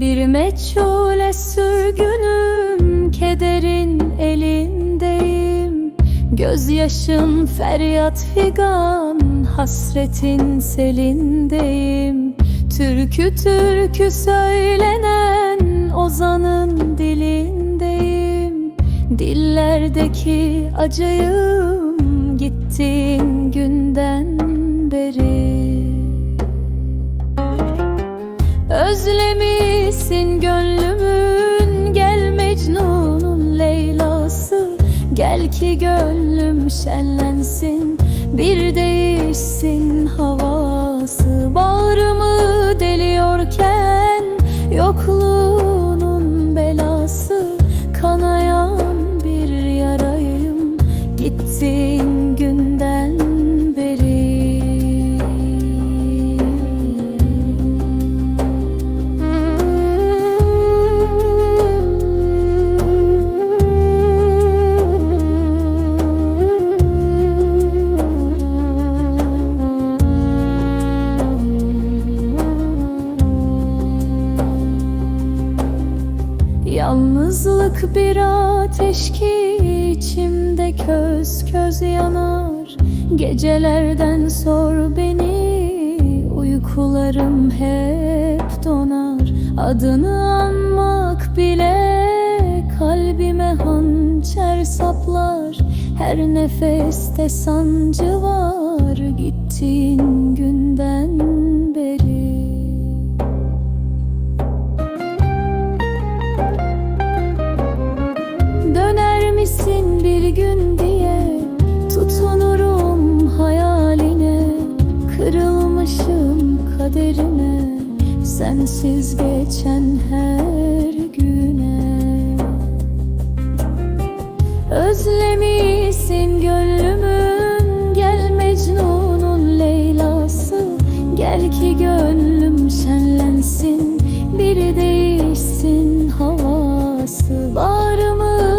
Bir meçhule sürgünüm kederin elinde. Gözyaşım feryat figan Hasretin selindeyim. Türkü türkü söylenen Ozanın dilindeyim. Dillerdeki acıyım Gittiğin günden beri. Özlemişsin gönlümün Gel ki gönlüm şenlensin Bir değişsin havası. Bağrımı deliyorken Yokluğunun Yalnızlık bir ateş ki içimde köz köz yanar. Gecelerden sor beni uykularım hep donar. Adını anmak bile kalbime hançer saplar. Her nefeste sancı var gittiğin günden beri bir gün diye Tutunurum hayaline Kırılmışım kaderime Sensiz geçen her güne. Özlemişsin gönlümün Gel Mecnun'un Leyla'sı. Gel ki gönlüm şenlensin Biri değişsin havası. Varımı